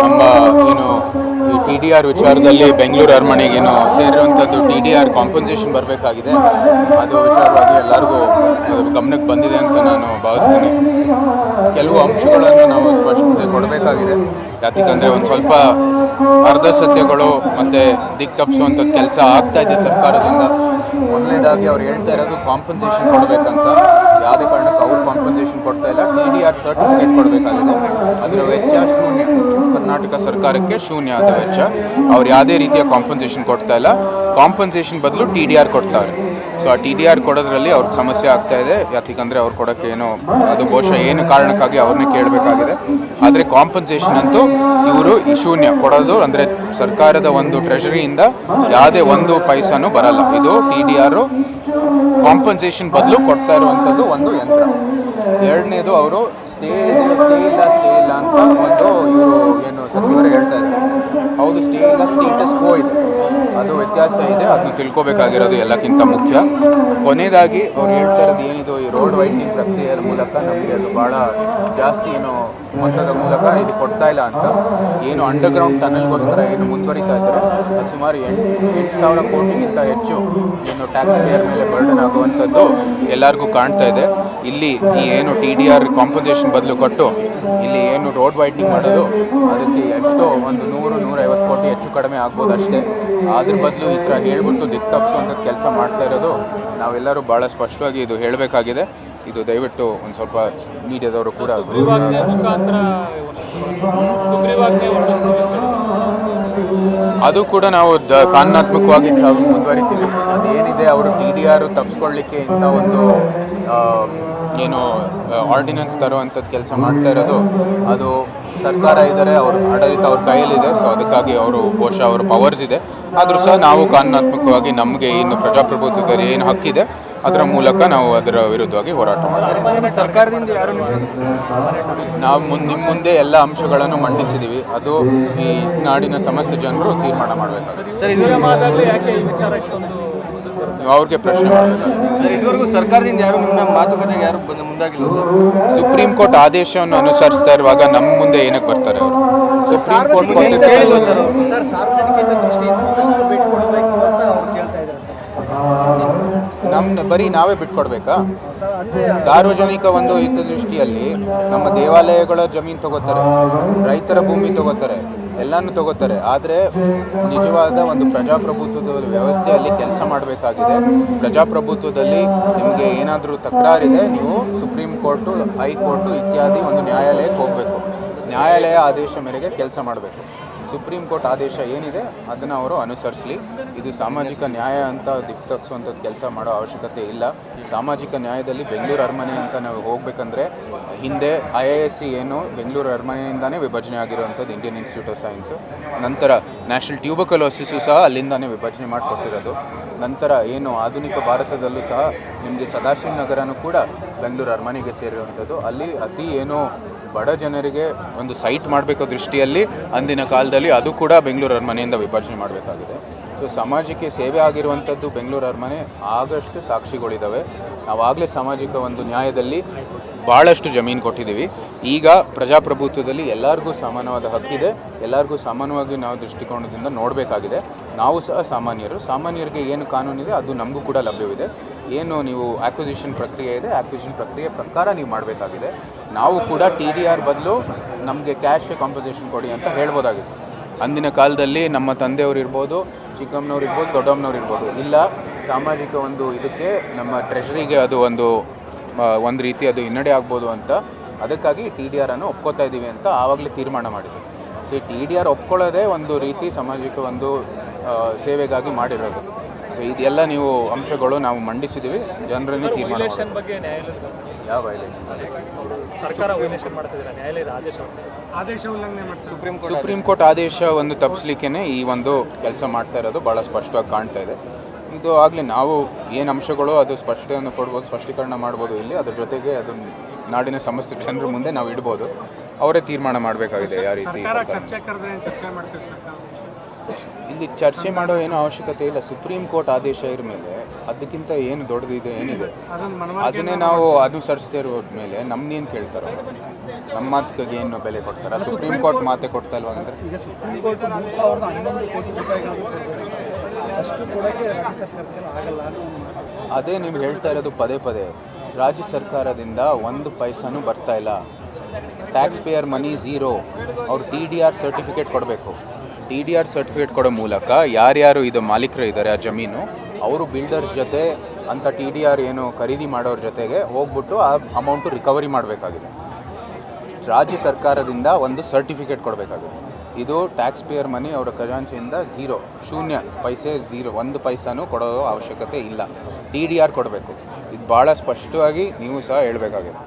ನಮ್ಮ, ಏನು, ಈ ಟಿ ಡಿ ಆರ್ ವಿಚಾರದಲ್ಲಿ ಬೆಂಗಳೂರು ಅರಮನೆಗೆ ಏನು ಸೇರಿರುವಂಥದ್ದು ಟಿ ಡಿ ಆರ್ ಕಾಂಪನ್ಸೇಷನ್ ಬರಬೇಕಾಗಿದೆ. ಅದು ವಿಚಾರವಾಗಿ ಎಲ್ಲರಿಗೂ ಅದರ ಗಮನಕ್ಕೆ ಬಂದಿದೆ ಅಂತ ನಾನು ಭಾವಿಸ್ತೀನಿ. ಕೆಲವು ಅಂಶಗಳನ್ನು ನಾವು ಸ್ಪಷ್ಟತೆ ಕೊಡಬೇಕಾಗಿದೆ. ಯಾಕಂದರೆ ಒಂದು ಸ್ವಲ್ಪ ಅರ್ಧ ಸತ್ಯಗಳು ಮತ್ತು ದಿಕ್ ತಪ್ಪಿಸುವಂಥದ್ದು ಕೆಲಸ ಆಗ್ತಾ ಇದೆ ಸರ್ಕಾರದಿಂದ. ಮೊದಲನೇದಾಗಿ ಅವ್ರು ಹೇಳ್ತಾ ಇರೋದು ಕಾಂಪನ್ಸೇಷನ್ ಕೊಡಬೇಕಂತ. ಯಾವುದೇ ಕಾರಣಕ್ಕೆ ಅವ್ರು ಕಾಂಪನ್ಸೇಷನ್ ಕೊಡ್ತಾ ಇಲ್ಲ. ಟಿ ಡಿ ಆರ್ ಸರ್ಟಿಫಿಕೇಟ್ ಕೊಡಬೇಕಾಗಿದೆ. ಅದರ ವೆಚ್ಚ ಶೂನ್ಯ. ಕರ್ನಾಟಕ ಸರ್ಕಾರಕ್ಕೆ ಶೂನ್ಯ ಆದ ವೆಚ್ಚ. ಅವ್ರು ಯಾವುದೇ ರೀತಿಯ ಕಾಂಪನ್ಸೇಷನ್ ಕೊಡ್ತಾ ಇಲ್ಲ. ಕಾಂಪನ್ಸೇಷನ್ ಬದಲು ಟಿ ಡಿ ಆರ್ ಕೊಡ್ತಾರೆ. ಸೊ ಆ ಟಿ ಡಿ ಆರ್ ಕೊಡೋದ್ರಲ್ಲಿ ಅವ್ರಿಗೆ ಸಮಸ್ಯೆ ಆಗ್ತಾ ಇದೆ. ಯಾಕಂದರೆ ಅವ್ರು ಕೊಡೋಕ್ಕೆ ಏನೋ ಅದು ಬಹುಶಃ ಏನು ಕಾರಣಕ್ಕಾಗಿ ಅವ್ರನ್ನೇ ಕೇಳಬೇಕಾಗಿದೆ. ಆದರೆ ಕಾಂಪನ್ಸೇಷನ್ ಅಂತೂ ಇವರು ಈ ಶೂನ್ಯ ಕೊಡೋದು ಅಂದರೆ ಸರ್ಕಾರದ ಒಂದು ಟ್ರೆಷರಿಯಿಂದ ಯಾವುದೇ ಒಂದು ಪೈಸಾನು ಬರಲ್ಲ. ಇದು ಟಿ ಡಿ ಆರು ಕಾಂಪನ್ಸೇಷನ್ ಬದಲು ಕೊಡ್ತಾ ಇರುವಂಥದ್ದು ಒಂದು ಯಂತ್ರ. ಎರಡನೇದು ಅವರು ಸ್ಟೇ ಇದೆ ಸ್ಟೇ ಇಲ್ಲ ಸ್ಟೇ ಇಲ್ಲ ಅಂತ ಒಂದು ಇವರು ಏನು ಸಚಿವರು ಹೇಳ್ತಾ ಇದ್ದಾರೆ. ಹೌದು ಸ್ಟೇ ಇಲ್ಲ ಸ್ಟೇಟಸ್ ಕೋ ಇದೆ. ಅದು ವ್ಯತ್ಯಾಸ ಇದೆ, ಅದನ್ನ ತಿಳ್ಕೊಬೇಕಾಗಿರೋದು ಎಲ್ಲಕ್ಕಿಂತ ಮುಖ್ಯ. ಕೊನೆಯದಾಗಿ ಅವ್ರು ಹೇಳ್ತಾ ಇರೋದು ಏನಿದು, ಈ ರೋಡ್ ವೈಡ್ನಿಂಗ್ ಪ್ರಕ್ರಿಯೆಯ ಮೂಲಕ ನಮಗೆ ಅದು ಭಾಳ ಜಾಸ್ತಿ ಏನು ಮೊತ್ತದ ಮೂಲಕ ಇದು ಕೊಡ್ತಾ ಇಲ್ಲ ಅಂತ. ಏನು ಅಂಡರ್ಗ್ರೌಂಡ್ ಟನಲ್ಗೋಸ್ಕರ ಏನು ಮುಂದುವರಿತಾ ಇದ್ದಾರೆ. ಅದು ಸುಮಾರು ಎಂಟು ಎಂಟು ಸಾವಿರ ಕೋಟಿಗಿಂತ ಹೆಚ್ಚು ಏನು ಟ್ಯಾಕ್ಸ್ ಪೇಯರ್ ಮೇಲೆ ಬರ್ಡನ್ ಆಗುವಂಥದ್ದು ಎಲ್ಲರಿಗೂ ಕಾಣ್ತಾ ಇದೆ. ಇಲ್ಲಿ ಈ ಏನು ಟಿ ಡಿ ಆರ್ ಕಾಂಪನ್ಸೇಷನ್ ಬದಲು ಕೊಟ್ಟು ಇಲ್ಲಿ ಏನು ರೋಡ್ ವೈಡ್ನಿಂಗ್ ಮಾಡೋದು, ಅದಕ್ಕೆ ಎಷ್ಟೋ ಒಂದು ನೂರು, ನೂರೈವತ್ತು ಕೋಟಿ ಹೆಚ್ಚು ಕಡಿಮೆ ಆಗ್ಬೋದು ಅಷ್ಟೇ ಅದ್ರ ಬದಲು ಈ ಥರ ಹೇಳ್ಬಿಟ್ಟು ದಿಕ್ಕು ತಪ್ಪಿಸುವಂಥ ಕೆಲಸ ಮಾಡ್ತಾ ಇರೋದು ನಾವೆಲ್ಲರೂ ಭಾಳ ಸ್ಪಷ್ಟವಾಗಿ ಇದು ಹೇಳಬೇಕಾಗಿದೆ. ಇದು ದಯವಿಟ್ಟು ಒಂದು ಸ್ವಲ್ಪ ಮೀಡಿಯಾದವರು ಕೂಡ. ಅದು ಕೂಡ ನಾವು ದ ಕಾನೂನಾತ್ಮಕವಾಗಿ ಮುಂದುವರಿತೀವಿ. ಏನಿದೆ ಅವರು ಟಿ ಡಿ ಆರ್ ತಪ್ಪಿಸ್ಕೊಳ್ಳಿಕ್ಕೆ ಇಂಥ ಒಂದು ಏನು ಆರ್ಡಿನೆನ್ಸ್ ತರುವಂಥದ್ದು ಕೆಲಸ ಮಾಡ್ತಾ ಇರೋದು, ಅದು ಸರ್ಕಾರ ಇದ್ದಾರೆ ಅವ್ರ ಆಡಳಿತ ಅವ್ರ ಕೈಯಲ್ಲಿದೆ ಸೊ ಅದಕ್ಕಾಗಿ ಅವರು ಬಹುಶಃ ಅವ್ರ ಪವರ್ಸ್ ಇದೆ. ಆದರೂ ಸಹ ನಾವು ಕಾನೂನಾತ್ಮಕವಾಗಿ ನಮಗೆ ಇನ್ನು ಪ್ರಜಾಪ್ರಭುತ್ವದಲ್ಲಿ ಏನು ಹಕ್ಕಿದೆ ಅದರ ಮೂಲಕ ನಾವು ಅದರ ವಿರುದ್ಧವಾಗಿ ಹೋರಾಟ ಮಾಡ್ತೀವಿ. ಸರ್ಕಾರದಿಂದ ಯಾರು ನಾವು ಮುಂದೆ ನಿಮ್ಮ ಮುಂದೆ ಎಲ್ಲ ಅಂಶಗಳನ್ನು ಮಂಡಿಸಿದ್ದೀವಿ ಅದು ಈ ನಾಡಿನ ಸಮಸ್ತ ಜನರು ತೀರ್ಮಾನ ಮಾಡಬೇಕಾಗುತ್ತೆ. ಸರ್ ಇದರ ಯಾಕೆ ಈ ವಿಚಾರ ಇಷ್ಟೊಂದು ನೀವು ಅವ್ರಿಗೆ ಪ್ರಶ್ನೆ ಇದುವರೆಗೂ ಸರ್ಕಾರದಿಂದ ಯಾರು ನಿಮ್ಮ ಮಾತುಕತೆಗೆ ಯಾರು ಮುಂದಾಗಿಲ್ಲ ಸರ್? ಸುಪ್ರೀಂ ಕೋರ್ಟ್ ಆದೇಶವನ್ನು ಅನುಸರಿಸ್ತಾ ಇರುವಾಗ ನಮ್ಮ ಮುಂದೆ ಏನಕ್ಕೆ ಬರ್ತಾರೆ ಅವರು? ಸುಪ್ರೀಂ ಕೋರ್ಟ್ ಕೊಟ್ಟಿದ್ದ ಕೇಳಿಲ್ವ ಸರ್ ಅವ್ರು? ಸರ್ ಸಾರ್ವಜನಿಕ ದೃಷ್ಟಿಯಿಂದ ಒಂದಷ್ಟು ಭೇಟಿ ಕೊಡಬೇಕು ಅಂತ ಅವ್ರು ಕೇಳ್ತಾ ಇದ್ದಾರೆ ನಮ್ಮ ಬರೀ ನಾವೇ ಬಿಟ್ಕೊಡ್ಬೇಕಾ? ಸಾರ್ವಜನಿಕ ಒಂದು ಹಿತದೃಷ್ಟಿಯಲ್ಲಿ ನಮ್ಮ ದೇವಾಲಯಗಳ ಜಮೀನು ತಗೋತಾರೆ, ರೈತರ ಭೂಮಿ ತಗೋತಾರೆ, ಎಲ್ಲಾನು ತಗೋತಾರೆ. ಆದರೆ ನಿಜವಾದ ಒಂದು ಪ್ರಜಾಪ್ರಭುತ್ವದ ವ್ಯವಸ್ಥೆಯಲ್ಲಿ ಕೆಲಸ ಮಾಡಬೇಕಾಗಿದೆ. ಪ್ರಜಾಪ್ರಭುತ್ವದಲ್ಲಿ ನಿಮಗೆ ಏನಾದರೂ ತಕರಾರಿದೆ, ನೀವು ಸುಪ್ರೀಂ ಕೋರ್ಟು, ಹೈಕೋರ್ಟು ಇತ್ಯಾದಿ ಒಂದು ನ್ಯಾಯಾಲಯಕ್ಕೆ ಹೋಗಬೇಕು. ನ್ಯಾಯಾಲಯ ಆದೇಶ ಮೇರೆಗೆ ಕೆಲಸ ಮಾಡಬೇಕು. ಸುಪ್ರೀಂ ಕೋರ್ಟ್ ಆದೇಶ ಏನಿದೆ, ಅದನ್ನು ಅವರು ಅನುಸರಿಸಲಿ. ಇದು ಸಾಮಾಜಿಕ ನ್ಯಾಯ ಅಂತ ದಿಕ್ಕು ತಪ್ಪಿಸುವಂಥದ್ದು ಕೆಲಸ ಮಾಡೋ ಅವಶ್ಯಕತೆ ಇಲ್ಲ. ಸಾಮಾಜಿಕ ನ್ಯಾಯದಲ್ಲಿ ಬೆಂಗಳೂರು ಅರಮನೆ ಅಂತ ನಾವು ಹೋಗ್ಬೇಕಂದ್ರೆ, ಹಿಂದೆ ಐ ಎ ಎಸ್ ಸಿ ಏನು ಬೆಂಗಳೂರು ಅರಮನೆಯಿಂದಾನೇ ವಿಭಜನೆ ಆಗಿರುವಂಥದ್ದು ಇಂಡಿಯನ್ ಇನ್ಸ್ಟಿಟ್ಯೂಟ್ ಆಫ್ ಸೈನ್ಸು. ನಂತರ ನ್ಯಾಷನಲ್ ಟ್ಯೂಬಕಲೋಸಿಸು ಸಹ ಅಲ್ಲಿಂದಾನೇ ವಿಭಜನೆ ಮಾಡಿಕೊಟ್ಟಿರೋದು. ನಂತರ ಏನು ಆಧುನಿಕ ಭಾರತದಲ್ಲೂ ಸಹ ನಿಮಗೆ ಸದಾಶಿವ ನಗರನೂ ಕೂಡ ಬೆಂಗಳೂರು ಅರಮನೆಗೆ ಸೇರಿರುವಂಥದ್ದು. ಅಲ್ಲಿ ಅತಿ ಏನು ಬಡ ಜನರಿಗೆ ಒಂದು ಸೈಟ್ ಮಾಡಬೇಕು ದೃಷ್ಟಿಯಲ್ಲಿ ಅಂದಿನ ಕಾಲದಲ್ಲಿ ಅದು ಕೂಡ ಬೆಂಗಳೂರು ಅರಮನೆಯಿಂದ ವಿಭಜನೆ ಮಾಡಬೇಕಾಗಿದೆ. ಸೊ ಸಮಾಜಕ್ಕೆ ಸೇವೆ ಆಗಿರುವಂಥದ್ದು ಬೆಂಗಳೂರು ಅರಮನೆ ಆಗಷ್ಟು ಸಾಕ್ಷಿಗಳಿದ್ದಾವೆ ನಾವಾಗಲೇ ಸಾಮಾಜಿಕ ಒಂದು ನ್ಯಾಯದಲ್ಲಿ ಭಾಳಷ್ಟು ಜಮೀನು ಕೊಟ್ಟಿದ್ದೀವಿ. ಈಗ ಪ್ರಜಾಪ್ರಭುತ್ವದಲ್ಲಿ ಎಲ್ಲರಿಗೂ ಸಮಾನವಾದ ಹಕ್ಕಿದೆ ಎಲ್ಲರಿಗೂ ಸಮಾನವಾಗಿ ನಾವು ದೃಷ್ಟಿಕೋನದಿಂದ ನೋಡಬೇಕಾಗಿದೆ. ನಾವು ಸಹ ಸಾಮಾನ್ಯರು. ಸಾಮಾನ್ಯರಿಗೆ ಏನು ಕಾನೂನಿದೆ ಅದು ನಮಗೂ ಕೂಡ ಲಭ್ಯವಿದೆ. ಏನು ನೀವು ಆಕ್ವಿಸಿಷನ್ ಪ್ರಕ್ರಿಯೆ ಇದೆ ಆಕ್ವಿಸಿಷನ್ ಪ್ರಕ್ರಿಯೆ ಪ್ರಕಾರ ನೀವು ಮಾಡಬೇಕಾಗಿದೆ. ನಾವು ಕೂಡ ಟಿ ಡಿ ಆರ್ ಬದಲು ನಮಗೆ ಕ್ಯಾಶ್ ಕಾಂಪನ್ಸೇಷನ್ ಕೊಡಿ ಅಂತ ಹೇಳ್ಬೋದಾಗಿತ್ತು ಅಂದಿನ ಕಾಲದಲ್ಲಿ ನಮ್ಮ ತಂದೆಯವರು ಇರ್ಬೋದು, ಚಿಕ್ಕಮ್ಮನವ್ರು ಇರ್ಬೋದು, ದೊಡ್ಡಮ್ಮನವ್ರು ಇರ್ಬೋದು. ಇಲ್ಲ, ಸಾಮಾಜಿಕ ಒಂದು ಇದಕ್ಕೆ ನಮ್ಮ ಟ್ರೆಷರಿಗೆ ಅದು ಒಂದು ಒಂದು ರೀತಿ ಅದು ಹಿನ್ನಡೆ ಆಗ್ಬೋದು ಅಂತ. ಅದಕ್ಕಾಗಿ ಟಿ ಡಿ ಆರನ್ನು ಒಪ್ಕೋತಾ ಇದ್ದೀವಿ ಅಂತ ಆವಾಗಲೇ ತೀರ್ಮಾನ ಮಾಡಿದ್ವಿ. ಸೊ ಟಿ ಡಿ ಆರ್ ಒಪ್ಕೊಳ್ಳೋದೇ ಒಂದು ರೀತಿ ಸಾಮಾಜಿಕ ಒಂದು ಸೇವೆಗಾಗಿ ಮಾಡಿರೋದು. ಸೊ ಇದೆಲ್ಲ ನೀವು ಅಂಶಗಳು ನಾವು ಮಂಡಿಸಿದ್ದೀವಿ. ಜನರನ್ನೇ ತೀರ್ಮಾನ ಮಾಡೋದು. ವೈಲೇಷನ್ ಬಗ್ಗೆ ನ್ಯಾಯಾಲಯದ ಯಾವ ವೈಲೇಷನ್ ಸರ್ಕಾರ ವೈಲೇಷನ್ ಮಾಡ್ತಿದ್ದಾರೆ? ನ್ಯಾಯಾಲಯದ ಆದೇಶವನ್ನು ಆದೇಶ ಉಲ್ಲಂಘನೆ ಮಾಡ್ತಾರೆ. ಸುಪ್ರೀಂ ಕೋರ್ಟ್ ಸುಪ್ರೀಂ ಕೋರ್ಟ್ ಆದೇಶ ಒಂದು ತಪ್ಪಿಸ್ಲಿಕ್ಕೇ ಈ ಒಂದು ಕೆಲಸ ಮಾಡ್ತಾ ಇರೋದು ಭಾಳ ಸ್ಪಷ್ಟವಾಗಿ ಕಾಣ್ತಾ ಇದೆ. ಇದು ಆಗಲಿ ನಾವು ಏನು ಅಂಶಗಳು ಅದು ಸ್ಪಷ್ಟವನ್ನು ಕೊಡ್ಬೋದು ಸ್ಪಷ್ಟೀಕರಣ ಮಾಡ್ಬೋದು ಇಲ್ಲಿ. ಅದ್ರ ಜೊತೆಗೆ ಅದು ನಾಡಿನ ಸಮಸ್ತ ಜನರ ಮುಂದೆ ನಾವು ಇಡ್ಬೋದು. ಅವರೇ ತೀರ್ಮಾನ ಮಾಡಬೇಕಾಗಿದೆ ಯಾವ ರೀತಿ ಇಲ್ಲಿ ಚರ್ಚೆ ಮಾಡೋ ಏನು ಅವಶ್ಯಕತೆ ಇಲ್ಲ. ಸುಪ್ರೀಂ ಕೋರ್ಟ್ ಆದೇಶ ಇರ ಮೇಲೆ ಅದಕ್ಕಿಂತ ಏನು ದೊಡ್ಡದಿದೆ ಏನಿದೆ? ಅದನ್ನು ನಾವು ಅನುಸರಿಸ್ತಾ ಇರೋ ಮೇಲೆ ನಮ್ನೇನು ಕೇಳ್ತಾರೆ? ನಮ್ಮ ಮಾತಿಗೆ ಏನು ಬೆಲೆ ಕೊಡ್ತಾರ? ಸುಪ್ರೀಂ ಕೋರ್ಟ್ ಮಾತೆ ಕೊಡ್ತಾ ಇಲ್ವಾ ಅಂದರೆ? ಅದೇ ನೀವು ಹೇಳ್ತಾ ಇರೋದು ಪದೇ ಪದೇ. ರಾಜ್ಯ ಸರ್ಕಾರದಿಂದ ಒಂದು ಪೈಸಾನು ಬರ್ತಾ ಇಲ್ಲ. ಟ್ಯಾಕ್ಸ್ ಪೇಯರ್ ಮನಿ ಝೀರೋ ಅವ್ರು ಟಿ ಡಿ ಆರ್ ಸರ್ಟಿಫಿಕೇಟ್ ಕೊಡಬೇಕು. ಟಿ ಡಿ ಆರ್ ಸರ್ಟಿಫಿಕೇಟ್ ಕೊಡೋ ಮೂಲಕ ಯಾರ್ಯಾರು ಇದು ಮಾಲೀಕರು ಇದ್ದಾರೆ ಆ ಜಮೀನು, ಅವರು ಬಿಲ್ಡರ್ಸ್ ಜೊತೆ ಅಂತ ಟಿ ಡಿ ಆರ್ ಏನು ಖರೀದಿ ಮಾಡೋರ ಜೊತೆಗೆ ಹೋಗ್ಬಿಟ್ಟು ಆ ಅಮೌಂಟು ರಿಕವರಿ ಮಾಡಬೇಕಾಗಿದೆ. ರಾಜ್ಯ ಸರ್ಕಾರದಿಂದ ಒಂದು ಸರ್ಟಿಫಿಕೇಟ್ ಕೊಡಬೇಕಾಗಿದೆ ಇದು ಟ್ಯಾಕ್ಸ್ ಪೇಯರ್ ಮನಿ ಅವರ ಖಜಾಂಚೆಯಿಂದ ಝೀರೋ ಶೂನ್ಯ ಪೈಸೆ ಝೀರೋ ಒಂದು ಪೈಸಾನೂ ಕೊಡೋ ಅವಶ್ಯಕತೆ ಇಲ್ಲ. ಟಿ ಡಿ ಆರ್ ಕೊಡಬೇಕು. ಇದು ಭಾಳ ಸ್ಪಷ್ಟವಾಗಿ ನೀವು ಸಹ ಹೇಳಬೇಕಾಗಿದೆ.